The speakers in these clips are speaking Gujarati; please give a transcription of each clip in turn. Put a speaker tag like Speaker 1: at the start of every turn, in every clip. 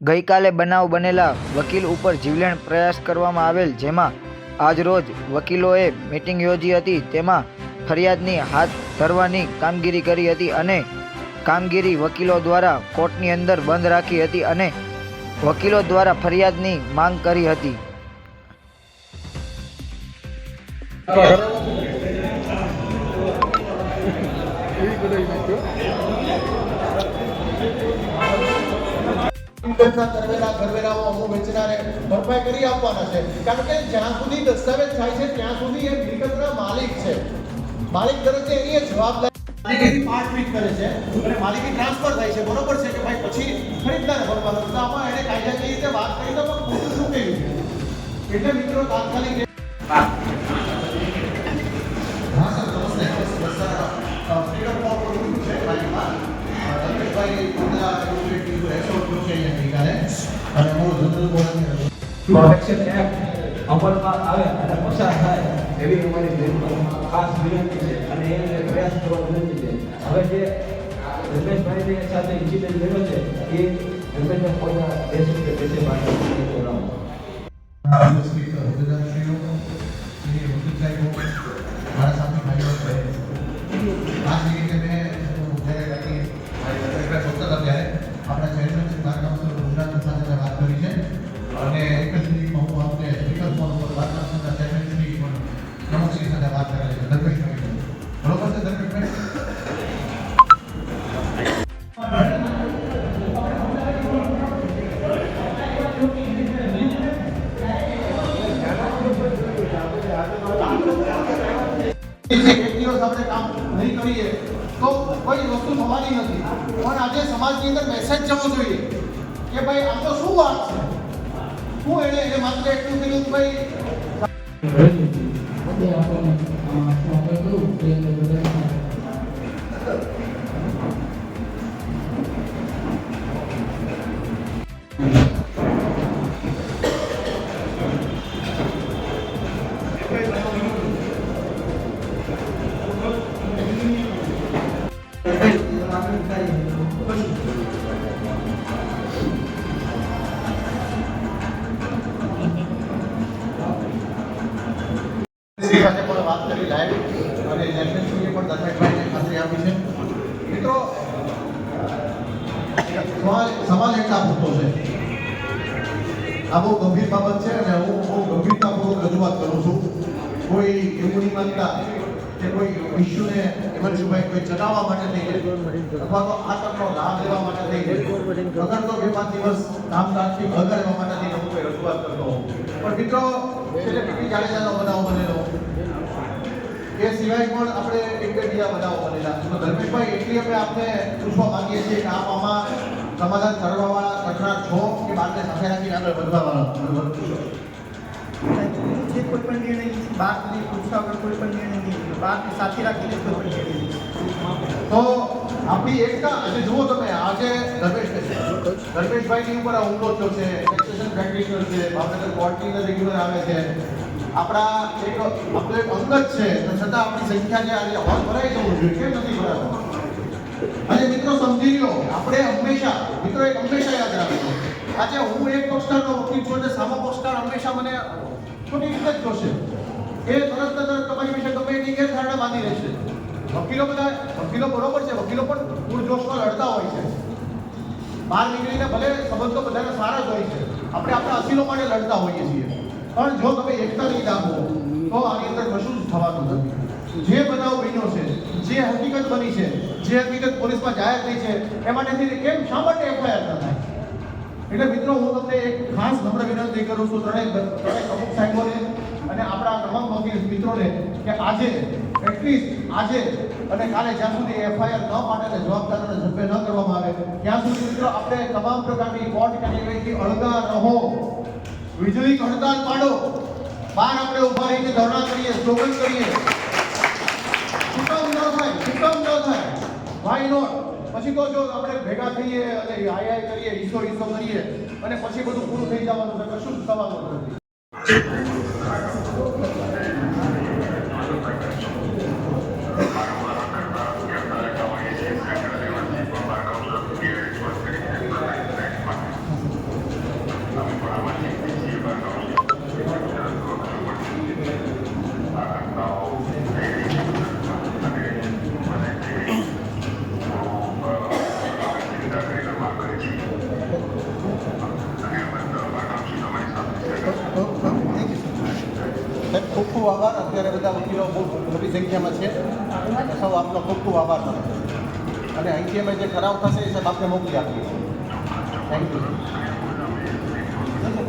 Speaker 1: ગઈકાલે બનાવ બનેલા વકીલ ઉપર જીવલેણ પ્રયાસ કરવામાં આવેલ જેમાં આજરોજ વકીલોએ મિટિંગ યોજી હતી. તેમાં ફરિયાદની હાથ ધરવાની કામગીરી કરી હતી અને કામગીરી વકીલો દ્વારા કોર્ટની અંદર બંધ રાખી હતી અને વકીલો દ્વારા ફરિયાદની માંગ કરી હતી.
Speaker 2: ઇન્કમના કરવેરા કરવેરાઓ અમુક વેચનારે ભરપાઈ કરી આપવાના છે. કારણ કે જ્યાં સુધી દસ્તાવેજ થાય છે, ત્યાં સુધી એ મિલકતના માલિક છે. માલિક જવાબદારી પાંચ કરે છે અને માલિકી ટ્રાન્સફર થાય છે. બરોબર છે કે ભાઈ પછી ખરીદદારે ભરવાનું તો આમાં એને કાયદાકીય રીતે વાત કરી તો પણ ખોટું શું કહ્યું? એટલે મિત્રો તાત્કાલિક
Speaker 3: પ્રોટેક્શન એક્ટ અમલમાં આવે અને પસાર થાય એવી અમારી ખાસ વિનંતી છે અને એને પ્રયાસ કરવા વિનંતી છે. હવે જે રમેશભાઈની સાથે ઇન્સિડન્ટ બન્યો છે, એ રમેશભાઈ પોતા દેશ કે દેશે માટે
Speaker 2: દિવસ આપણે કામ નહીં કરીએ, તો કોઈ વસ્તુ થવાની નથી. પણ આજે સમાજની અંદર મેસેજ જવો જોઈએ કે ભાઈ, આ તો શું વાત છે? શું એને એને માત્ર એટલું કીધું કે ભાઈ વાત કરી લાઈવ અને ચેરમેનશ્રીએ પણ દર્શકભાઈને ખાતરી આપી છે. મિત્રો, સવાલ એટલા પૂરતો છે. આ બહુ ગંભીર બાબત છે અને હું બહુ ગંભીરતાપૂર્વક રજૂઆત કરું છું. કોઈ એવું નહીં માનતા કે કોઈ ઇસ્યુને હિમાંશુભાઈ કોઈ ચલાવવા માટે થઈ ગયો અથવા તો આ તકનો લાભ લેવા માટે થઈ ગયો. અગર તો બે પાંચ દિવસ કામકાજથી બગાડવા માટે થઈને હું કોઈ રજૂઆત કરતો હોઉં. પણ મિત્રો એટલે પીપી જાડેજાનો બનાવ બનેલો. એ સિવાય પણ આપણે એક બે બીજા બનાવો બનેલા તો ધર્મેશભાઈ એટલી અમે આપને પૂછવા માંગીએ છીએ કે આપ આમાં સમાધાન કરવાવાળા કઠણાર છો કે બાળને સાથે રાખીને આગળ વધવાવાળા?
Speaker 4: જે કોઈ પણ નિર્ણય સુધી પૂછવા વગર કોઈ પણ નિર્ણય નહીં બારને સાથે રાખીને કોઈ પણ નિર્ણય
Speaker 2: તો આપણી એકતા અને જુઓ તમે આજે ધર્મેશ ધર્મેશભાઈની ઉપર આ હુમલો થયો છે પ્રેક્ટિશનર છે ભાવનગર કોર્ટની અંદર રેગ્યુલર આવે છે. આપણા એક આપણે અંગત છે, તો છતાં આપણી સંખ્યા જે આજે હોલ ભરાઈ જવું જોઈએ કેમ નથી ભરાતો? અને મિત્રો સમજી લો, આપણે હંમેશા, મિત્રો એક હંમેશા યાદ રાખજો. આજે હું એક પક્ષકારનો વકીલ છું, એટલે સામો પક્ષકાર હંમેશા મને ખોટી રીતે જ જોશે. એ તરત તરત તમારી વિશે ગમે એની ગેરધારણા બાંધી રહેશે વકીલો બધા, વકીલો બરોબર છે, વકીલો પણ પૂરજોશમાં લડતા હોય છે. બહાર નીકળીને ભલે સંબંધો બધાને સારા જ હોય છે. આપણે આપણા અસીલો માટે લડતા હોઈએ છીએ. પણ જો તમે એકતા નહીં દાખવો તો આની અંદર કશું જ થવાનું નથી. જે બનાવ બન્યો છે, જે હકીકત બની છે, જે હકીકત પોલીસમાં જાહેર થઈ છે એ નથી કેમ શા માટે એફઆઈઆર ન થાય? એટલે મિત્રો, હું તમને એક ખાસ નમ્ર વિનંતી કરું છું ત્રણેય ત્રણેય અમુક સાહેબોને અને આપણા તમામ વકીલ મિત્રોને કે આજે એટલીસ્ટ આજે અને કાલે જ્યાં સુધી એફઆઈઆર ન પાડે અને જવાબદારોને ઝડપે ન કરવામાં આવે, ત્યાં સુધી મિત્રો, આપણે તમામ પ્રકારની કોર્ટ કાર્યવાહીથી અળગા રહો. વીજળી હડતાલ પાડો. બહાર આપણે ઊભા રહીને ધરણા કરીએ સ્લોગન કરીએ. સુકમ ન થાય સુકમ ન થાય. વાય નોટ પછી તો જો આપણે ભેગા થઈએ અને હાય હાય કરીએ ઈસો ઈસો કરીએ, અને પછી બધું પૂરું થઈ જવાનું કશું થવાનું? નથી ખૂબ આભાર. અત્યારે બધા વકીલો બહુ મોટી સંખ્યામાં છે. સૌ આપનો ખૂબ ખૂબ આભાર છે. અને અહીંથી અમે જે ઠરાવ થશે એ સાહેબ આપને મોકલી આપીએ thank you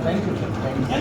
Speaker 2: thank you sir thank you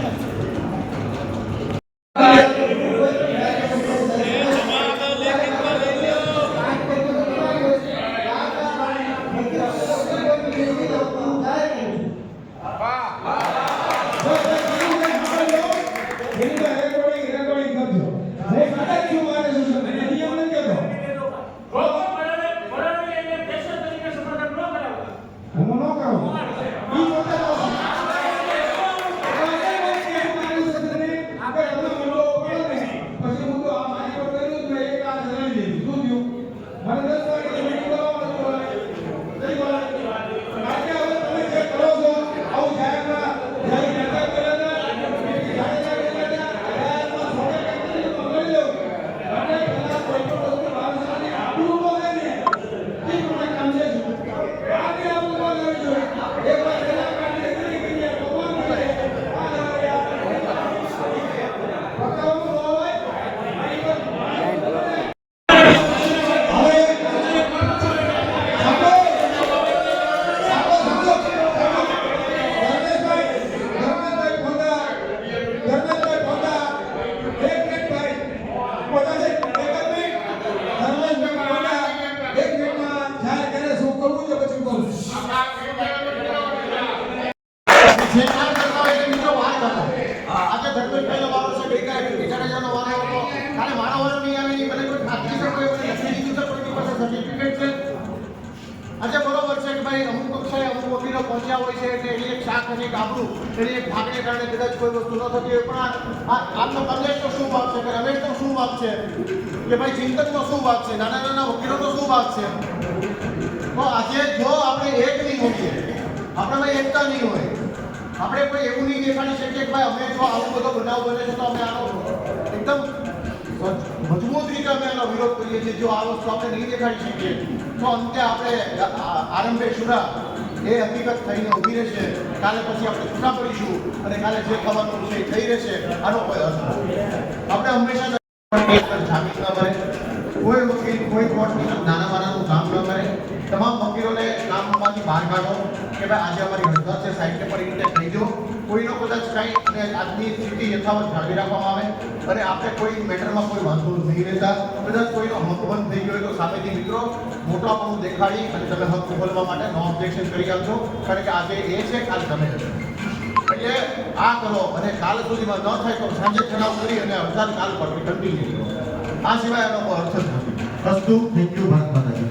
Speaker 2: જે કામ કરતા હોય એ મિત્રો વાત કરતા હોય. આજે ધર્મેશભાઈનો વારો છે ગઈકાલે વિકી જાડેજાનો વારો હતો કાલે મારો વારો નહીં આવે નહીં મને કોઈ ખાતરી છે કોઈ મને લખી દીધું છે કોઈની પાસે સર્ટિફિકેટ છે આજે બરોબર છે કે ભાઈ અમુક કક્ષાએ અમુક વકીલો હોય છે એટલે એની એક શાક અને એક આબરૂ. એની એક ભાગને કારણે કદાચ કોઈ વસ્તુ ન થતી હોય. પણ આ આ- આપનો શું ભાગ છે? કે રમેશનો શું ભાગ છે? કે ભાઈ ચિંતકનો શું ભાગ છે? નાના નાના વકીલોનો શું ભાગ છે? તો આજે જો આપણે એક નહીં હોઈએ, આપણામાં એકતા નહીં હોય, આપણે કોઈ એવું નહીં દેખાડી શકીએ કે ભાઈ અમે જો આવું બધો બનાવ બને છે તો અમે આનો એકદમ મજબૂત રીતે અમે આનો વિરોધ કરીએ છીએ. જો આ વસ્તુ આપણે નહીં દેખાડી શકીએ, તો અંતે આપણે આરંભે શુરા એ હકીકત થઈને ઊભી રહેશે. કાલે પછી આપણે છૂટા પડીશું અને કાલે જે થવાનું છે થઈ રહેશે. આનો કોઈ અર્થ આપણે હંમેશા જામીન ન ભરે કોઈ વકીલ, કોઈ કોર્ટની નાના માનાનું કામ ન કરે. તમામ વકીલોને કામમાંથી બહાર કાઢો કે ભાઈ આજે અમારી હડતાલ છે સાઈડ પર થઈ જાઓ કોઈનો કદાચ કાંઈ આજની સ્થિતિ યથાવત જાળવી રાખવામાં આવે અને આપણે કોઈ મેટરમાં કોઈ વાંધો નહીં રહેતા. કદાચ કોઈનો હક બંધ થઈ ગયો તો સામેથી મિત્રો મોટાપણું દેખાડી અને તમે હક ઉભલવા માટે નો ઓબ્જેક્શન કરી આપજો. કારણ કે આજે એ છે કાલ તમે એટલે આ કરો અને કાલ સુધીમાં ન થાય તો સાંજે ઠરાવ કરી અને અડધા કાલ પર કન્ટિન્યુ કરો. આ સિવાય એનો અર્થ નથી. અસ્તુ થેન્ક યુ ભારત માતાજી.